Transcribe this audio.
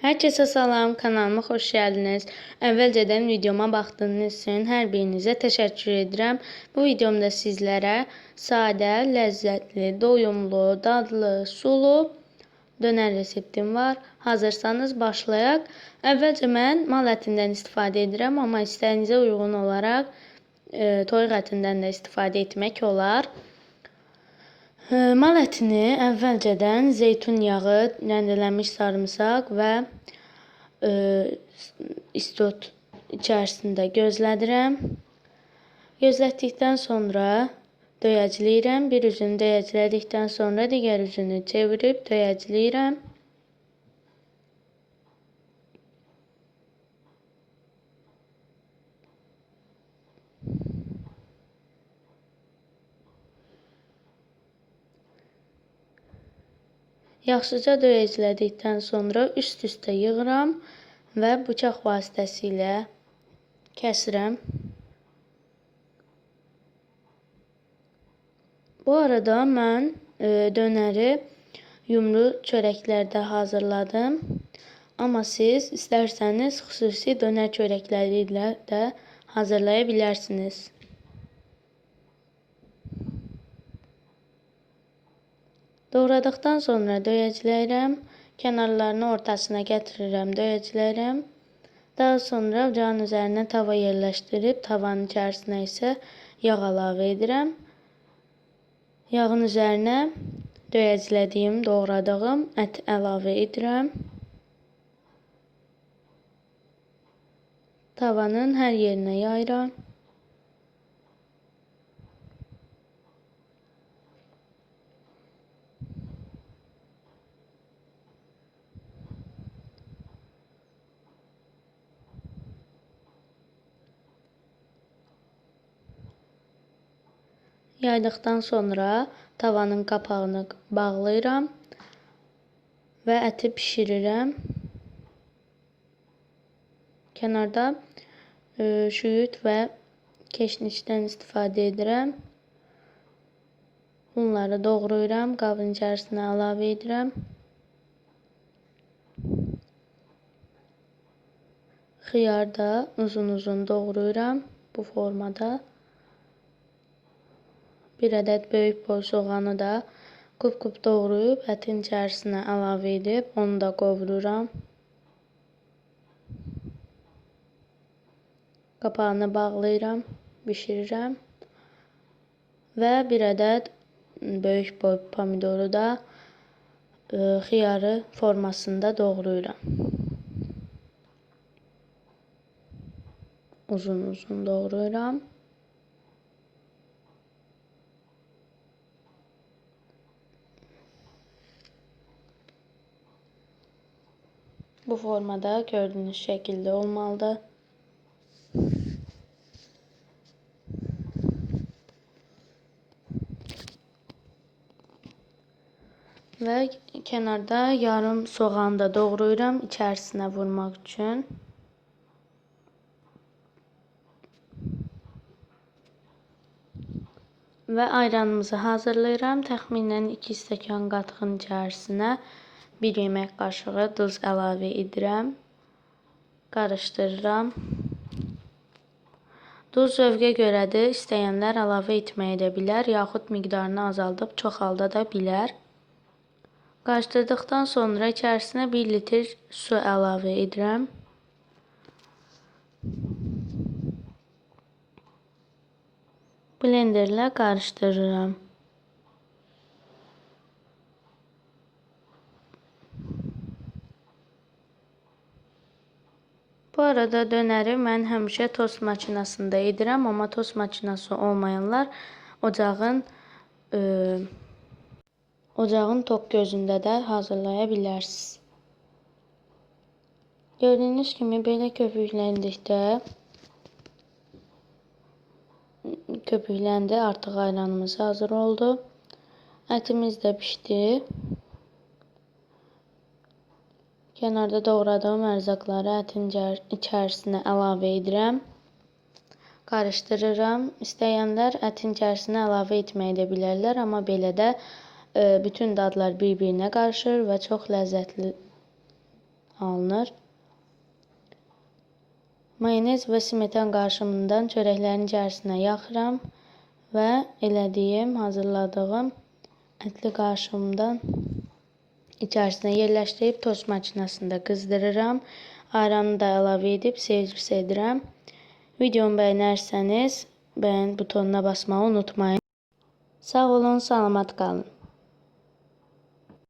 Herkese salam, kanalıma xoş gəldiniz. Əvvəlcədən videoma baxdığınız üçün hər birinizə təşəkkür edirəm. Bu videomda sizlərə sadə, ləzzətli, doyumlu, dadlı, sulu dönər reseptim var. Hazırsanız başlayaq. Əvvəlcə mən mal ətindən istifadə edirəm, amma istəyinizə uyğun olaraq e, toyuq ətindən də istifadə etmək olar. Mal ətini əvvəlcədən zeytun yağı, rəndələnmiş sarımsaq və e, istot içərisində gözlədirəm. Gözlətdikdən sonra döyəcləyirəm. Bir üzünü döyəclədikdən sonra digər üzünü çevirib döyəcləyirəm. Yaxşıca döyəclədikdən sonra üst-üstə yığıram və bıçaq vasitəsilə kəsirəm. Bu arada mən e, dönəri yumru çörəklərdə hazırladım. Amma siz istərsəniz xüsusi dönər çörəkləri ilə də hazırlaya bilərsiniz. Doğradıqdan sonra döyəcləyirəm. Kənarlarını ortasına gətirirəm, döyəcləyirəm. Daha sonra ocağın üzərinə tava yerləşdirib tavanın içərisinə isə yağ əlavə edirəm. Yağın üzərinə döyəclədiyim, doğradığım ət əlavə edirəm. Tavanın hər yerinə yayıram. Yaydıqdan sonra tavanın qapağını bağlayıram və əti bişirirəm. Kənarda e, şüyüd və keşnişdən istifadə edirəm. Bunları doğrayıram, qabın içərisinə əlavə edirəm. Xiyar da uzun-uzun doğrayıram bu formada. Bir ədəd böyük boy soğanı da qub-qub doğrayıb ətin içərisinə əlavə edib onu da qovururam. Qapağını bağlayıram, bişirirəm. Və bir ədəd böyük boy pomidoru da e, xiyarı formasında doğrayıram. Uzun-uzun doğrayıram. Bu formada gördüğünüz şekilde olmalıdır. Və kənarda yarım soğan da doğrayıram içərisinə vurmaq üçün. Və ayranımızı hazırlayıram. Təxminən 2 stəkan qatığın içərisinə 1 yemək qaşığı duz əlavə edirəm. Qarışdırıram. Duz zövqə görədir. İstəyənlər əlavə etməyə də bilər, yaxud miqdarını azaldıb çoxalda da bilər. Qarışdırdıqdan sonra içərisinə 1 litr su əlavə edirəm. Blenderlə qarışdırıram. Bu arada dönəri mən həmişə tost maşınasında edirəm, amma tost maşınası olmayanlar ocağın e, ocağın tok gözündə də hazırlaya bilərsiniz. Gördüyünüz kimi belə köpükləndikdə köpükləndi. Artıq ayranımız hazır oldu. Ətimiz də pişdi. Kənarda doğradığım ərzaqları ətin içərisinə əlavə edirəm. Qarışdırıram. İstəyənlər ətin içərisinə əlavə etməyi də bilərlər, amma belə də e, bütün dadlar bir-birinə qarışır və çox ləzzətli alınır. Mayonez və smetan qarışımından çörəklərin içərisinə yaxıram və elədiyim, hazırladığım ətli qarışımdan içərisinə yerləşdirib tost maşınəsində qızdırıram. Ayranı da əlavə edib servis edirəm. Videomu bəyənərsəniz bəyən butonuna basmağı unutmayın. Sağ olun, salamat qalın.